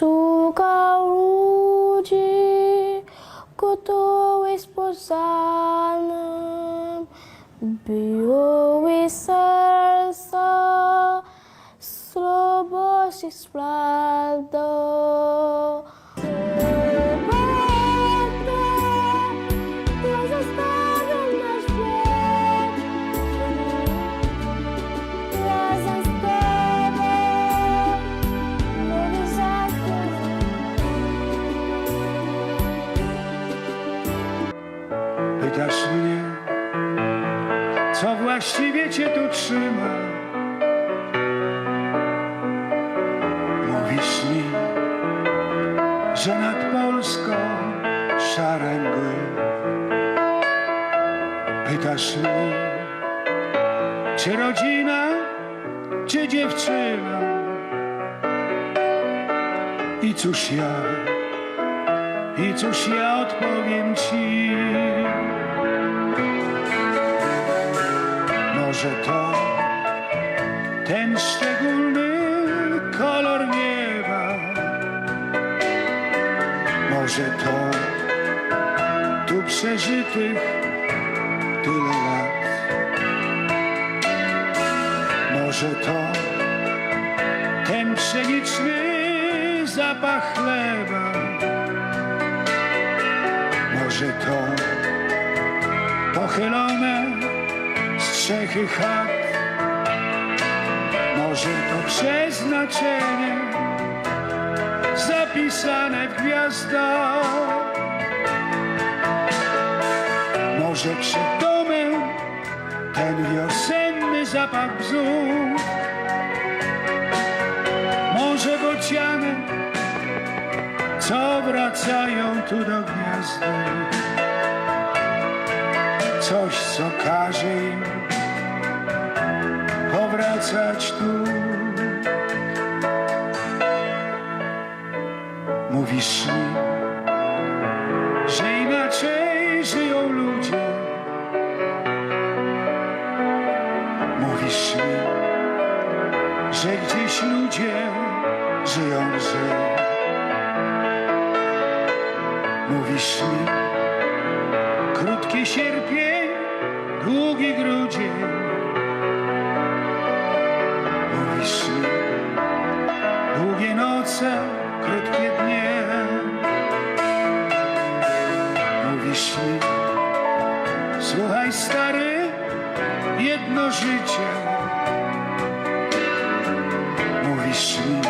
Suga uji koto esposanam bio isersa slobosis plado Pytasz mnie, co właściwie cię tu trzyma? Mówisz mi, że nad Polską szare mgły. Pytasz mnie, czy rodzina, czy dziewczyna? I cóż ja, i cóż ja odpowiem ci? Może to ten szczególny kolor nieba, może to tu przeżytych tyle lat, może to ten pszeniczny zapach chleba, może to pochylone strzechy chat. Może to przeznaczenie zapisane w gwiazdach. Może przed domem ten wiosenny zapach bzów. Może bociany, co wracają tu do gniazda coś, co każe im powracać tu. Mówisz mi, że inaczej żyją ludzie. Mówisz mi, że gdzieś ludzie żyją lżej. Mówisz mi, Krótki sierpień, długi grudzień. Mówisz mi, długie noce, krótkie dnie. Mówisz mi, słuchaj stary, jedno życie. Mówisz mi,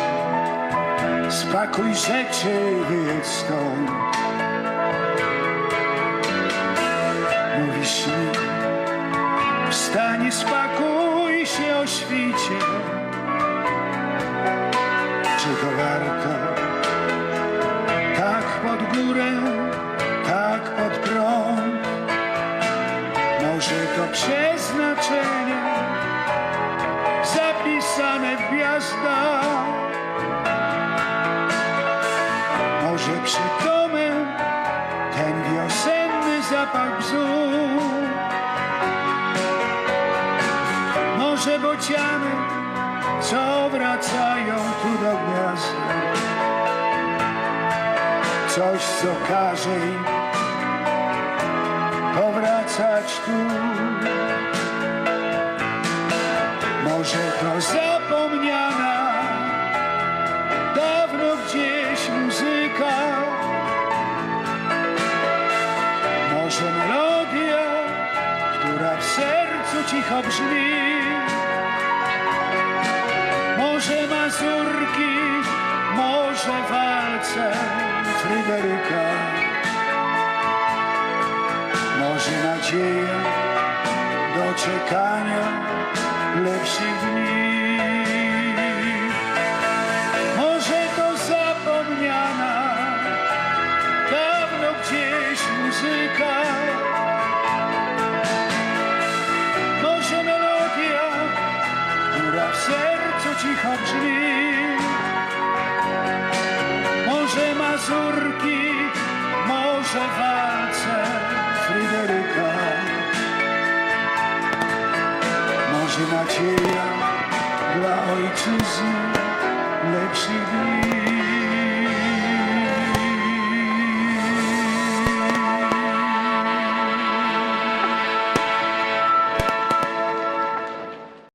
spakuj rzeczy, wyjedź stąd. Mówisz mi, wstanie spokój się o świcie. Czy to warto? Tak pod górę, tak pod prąd. Może to przeznaczenie wracają tu do gniazda. Coś, co każe im powracać tu. Może to zapomniana dawno gdzieś muzyka. Może melodia, która w sercu cicho brzmi. Może mazurki, może walce Fryderyka. Może nadzieja do czekania lepszych dni. Może to zapomniana dawno gdzieś muzyka. Może melodia, która w sercu cicho brzmi. Może mazurki, może walce Fryderyka. Może nadzieja dla ojczyzny lepszych dni.